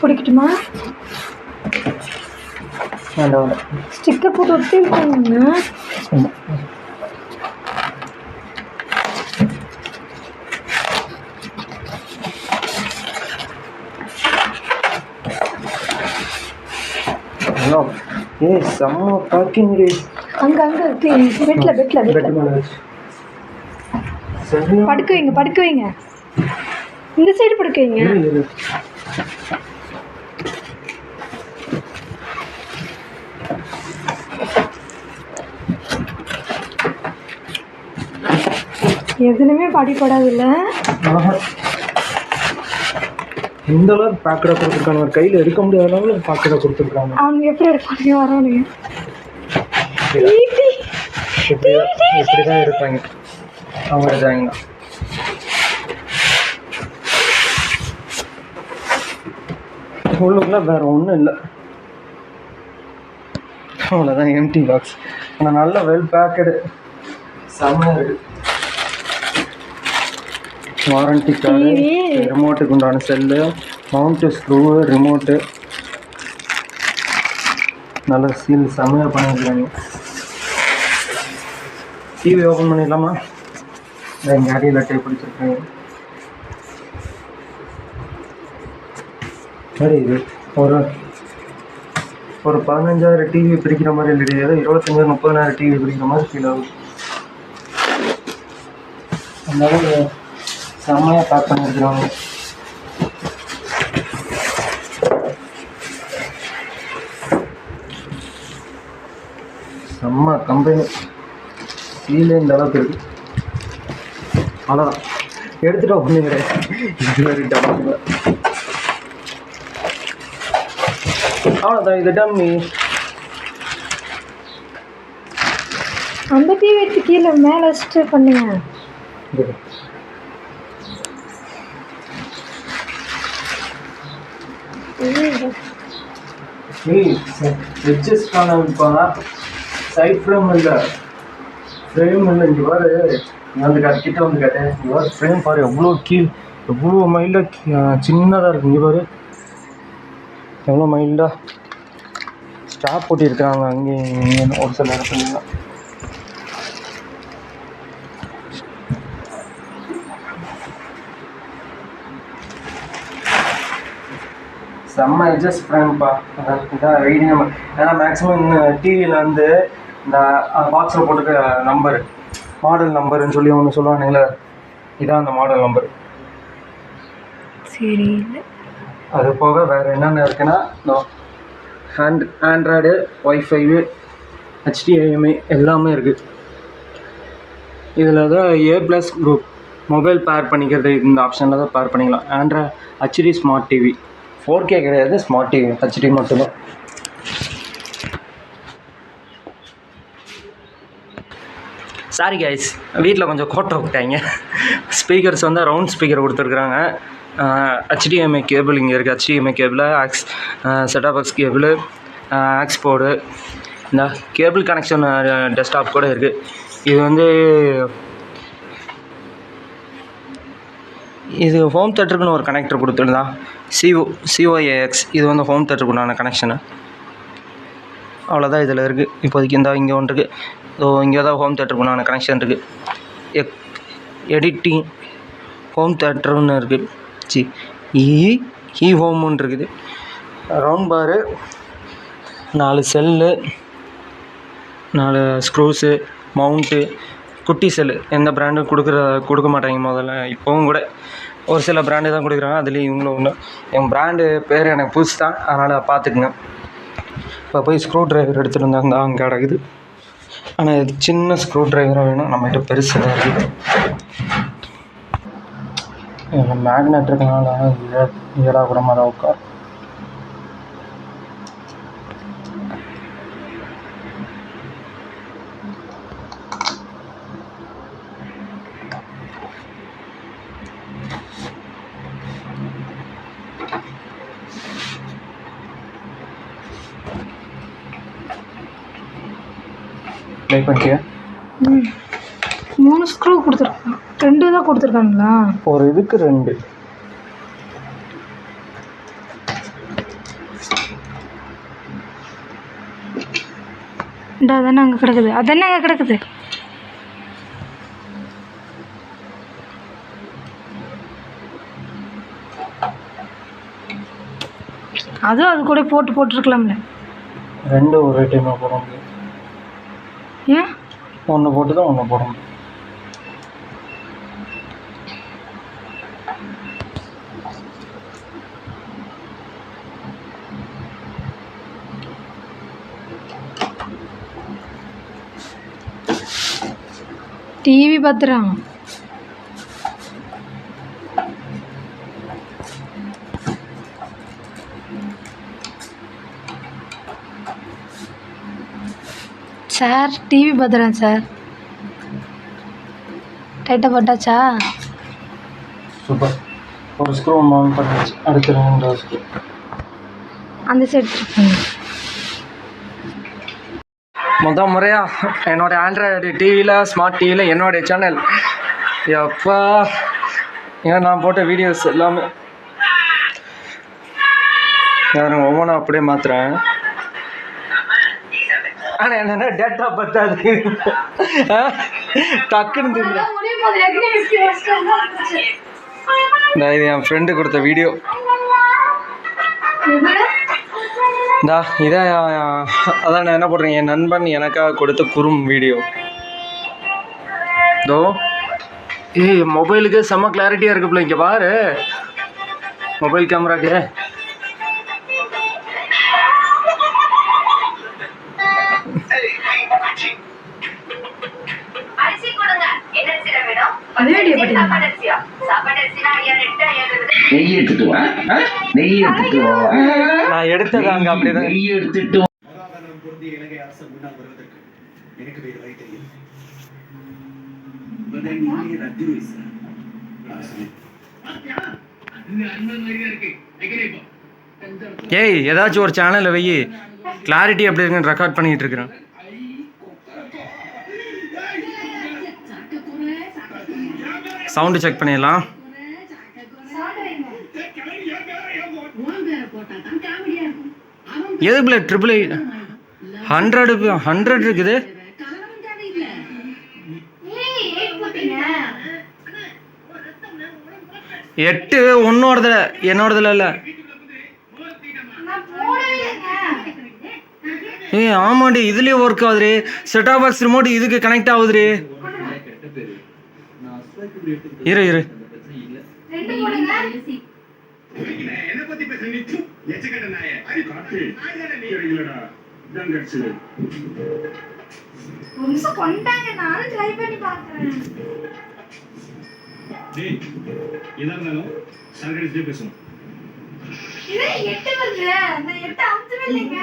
பிடிக்கட்டுமா? Sticker போட்டு ஒட்டிருக்காங்க ஆமாம் ஏய் செம்ம பேக்கிங் டே அங்க அங்க பெட்ல பெட்ல பெட்ல படுக்க வைங்க படுக்க வைங்க. இந்த சைடு படுக்க வைங்க. எதுலையுமே படிப்படாதுல்ல ஆஹா. இந்த அளவுக்கு பேக்கடாக கொடுத்துருக்காங்க. ஒரு கையில் எடுக்க முடியாத அளவில் பேக்கடாக கொடுத்துருக்காங்க. அவனுங்க எப்படி எடுப்பானுங்க வரவனுங்க. இப்படி தான் எடுப்பாங்க. அவங்க எடுத்தாங்கன்னா உள்ளுக்குள்ள வேற ஒன்றும் இல்லை. அவ்வளோதான் எம்டி பாக்ஸ் ஆனால் நல்ல வெல் பேக்கடு செம்மையாக இருக்கு. Warranty card. ரிமோட்டுக்கு உண்டான செல்லு மவுண்ட்டு ஸ்க்ரூ ரிமோட்டு நல்ல சீல் செம்மையாக பண்ணியிருக்காங்க டிவி ஓப்பன் பண்ணிடலாமா? எங்கள் அடியில் டேப் பிடிச்சிருக்காங்க சரி இது ஒரு ஒரு பதினஞ்சாயிரம் டிவி பிடிக்கிற மாதிரி இல்லடி. ஏதோ இருபத்தஞ்சாயிரம் முப்பதாயிரம் டிவி பிடிக்கிற மாதிரி ஃபீல் ஆகுது. அதனால செம்மையாக பேக் பண்ணியிருக்கிறாங்க செம்ம கம்பெனி சீலே இந்த அளவுக்கு இருக்கு. அவ்வளோதான் எடுத்துட்டா ஒன்றும் கிடையாது. இது மாதிரி டப்பா அவ்வளோதான் இது டம்மி அந்த டிவி எடுத்து கீழே மேலே வச்சுட்டு பண்ணுங்க. இது ஏய் எட்ஜஸ்க்கான இப்போ சைட் ஃப்ரேம் இல்லை. ஃப்ரேம் இல்லை. இங்கே பாரு. நீ வந்து கட்டு கிட்ட வந்து கேட்டேன். இங்கே பாரு ஃப்ரேம் பாரு. எவ்வளோ கீழ் எவ்வளோ மைல்டாக சின்னதாக இருக்கு. இங்கே பாரு. எவ்வளோ மைல்டாக ஸ்டாப் போட்டிருக்காங்க அங்கேயும் இங்கே ஒரு சில இடத்துலலாம் செம்ம எட்ஜஸ்ட் ஃப்ரேம்ப்பா அதான் இதான் ரீடிங் நம்பர் ஏன்னா மேக்ஸிமம் டிவியில் வந்து இந்த பாக்ஸில் போட்டுக்க நம்பர் மாடல் நம்பர்னு சொல்லி ஒன்று சொல்லுவானுங்களே இதான் அந்த மாடல் நம்பர் சரி அது போக வேறு என்னென்ன இருக்குன்னா ஹேண்ட் ஆண்ட்ராய்டு ஒய்ஃபைவு ஹெச்டிஐஎம்ஐ எல்லாமே இருக்குது இதில் தான் ஏ ப்ளஸ் குரூப் மொபைல் பேர் பண்ணிக்கிறது இந்த ஆப்ஷனில் தான் பேர் பண்ணிக்கலாம். Android HD smart TV four K கிடையாது ஸ்மார்ட் டிவி ஹெச்டி மட்டும்தான். சாரி கைஸ் வீட்டில் கொஞ்சம் கோட்டை விட்டாங்க. ஸ்பீக்கர்ஸ் வந்து ரவுண்ட் ஸ்பீக்கர் கொடுத்துருக்குறாங்க. ஹெச்டிஎம்ஐ கேபிள் இங்கே இருக்குது HDMI cable aux set top box cable aux port இந்த கேபிள் கனெக்ஷன் டெஸ்க்டாப் கூட இருக்குது இது வந்து இது ஹோம் தேட்டருக்குன்னு ஒரு கனெக்டர் கொடுத்துருந்தா. சிஓ சிஓஏஎக்ஸ் இது வந்து ஹோம் தேட்டருக்குண்டான கனெக்ஷனு அவ்வளோதான் இதில் இருக்குது இப்போதைக்கு இந்த இங்கே ஒன்று இருக்குது ஸோ இங்கே தான் ஹோம் தேட்டருக்குண்டான கனெக்ஷன் இருக்குது எக் எடிட்டிங் ஹோம் தேட்டர்னு இருக்குது சி இ இ ஹோம்னு இருக்குது. ரவுண்ட் பாரு நாலு செல்லு நாலு ஸ்க்ரூஸு மவுண்ட்டு குட்டி செல்லு எந்த பிராண்டும் கொடுக்குற கொடுக்க மாட்டாங்க முதல்ல. இப்போவும் கூட ஒரு சில பிராண்டு தான் கொடுக்குறாங்க. அதுலேயும் இவங்களும் ஒன்று என் பிராண்டு பேர் எனக்கு புதுசு தான் அதனால் பார்த்துக்குங்க. இப்போ போய் ஸ்க்ரூ டிரைவர் எடுத்துகிட்டு வந்தாங்க அங்கே கிடக்குது ஆனால் இது சின்ன ஸ்க்ரூ டிரைவராக வேணும் நம்மகிட்ட பெருசு தான் இருக்குது. மேக்னெட் இருக்கனால ஏடா கூட மாதிரி உட்கார். பண்ணிட்டியா? ம். மூணு ஸ்க்ரூ கொடுத்துருக்காங்க. ரெண்டு தான் கொடுத்துருக்காங்களா? ஒரு இதுக்கு ரெண்டு. அதானே அங்கே கிடக்குது? அதானே அங்கே கிடக்குது? அதுவும் அது கூட போட்டு போட்டிருக்கலாம்ல. ரெண்டு ஒரே டைமாக போட முடியும் ஏன் ஒன்று போட்டு தான் ஒன்று போட முடியும் டிவி பார்த்துறான் சார் டிவி பார்த்துறேன் சார். டைட்டாக போட்டாச்சா? சூப்பர். ஒரு ஸ்க்ரூ ஆன் பண்ணியாச்சு. அடுத்து ரெண்டாவது ஸ்க்ரூ அந்த சைடு திருப்புங்க மொதல் முறையா என்னோட ஆண்ட்ராய்டு டிவியில் ஸ்மார்ட் டிவியில் என்னுடைய சேனல் எப்பா ஏன் நான் போட்ட வீடியோஸ் எல்லாமே. ஒவ்வொன்றா அப்படியே மாத்துறேன். ஆனால் என்னென்ன டேட்டா பத்தாது? டக்குன்னு தெரியுது இந்த இது என் ஃப்ரெண்டு கொடுத்த வீடியோ இந்தா இதான் அதான் நான் என்ன போடுறேன் என் நண்பன் எனக்காக கொடுத்த குறும் வீடியோ இதோ ஏய் மொபைலுக்கு செம்ம கிளாரிட்டியாக இருக்குப்புல இங்கே பாரு. மொபைல் கேமராக்கு நெய் எடுத்துட்டு வா. ஆ? நெய் எடுத்துட்டு வா. நான் எடுத்தது அங்கே அப்படிதான். நெய் எடுத்துட்டு வா. சமாதானம் பொருந்திய இலங்கை அரசு முன்னால் வருவதற்கு எனக்கு வேறு வழி தெரியும் பதனியே ரத்து வயசு ஏய் ஏதாச்சும் ஒரு சேனலில் வை. கிளாரிட்டி எப்படி இருக்குன்னு ரெக்கார்ட் பண்ணிட்டு இருக்கிறேன். சவுண்டு செக் பண்ணிடலாம். எது பிள்ளை? ட்ரிபிள் எயிட் ஹண்ட்ரடு ஹண்ட்ரட் இருக்குது. எட்டு உன்னோடதுல என்னோடதுல இல்லை. ஆமாண்டி ஆமாடி இதுலயே ஒர்க் ஆகுதுரி செட் ஆஃப் பாக்ஸ் ரிமோட் இதுக்கு கனெக்ட் ஆகுதுரி இரு இரு. என்ன பத்தி பேச நீ எச்சக்கட்ட நாய. அடி காட்டு. நீ? இல்லடா தங்கச்சு ஒரு நிமிஷம் கொண்டாங்க. நானும் ட்ரை பண்ணி பார்க்குறேன். டேய் எதா இருந்தாலும் சரக்கடிச்சே பேசணும். இதே எட்டு வருது? அந்த எட்டு அமுத்தவே இல்லைங்க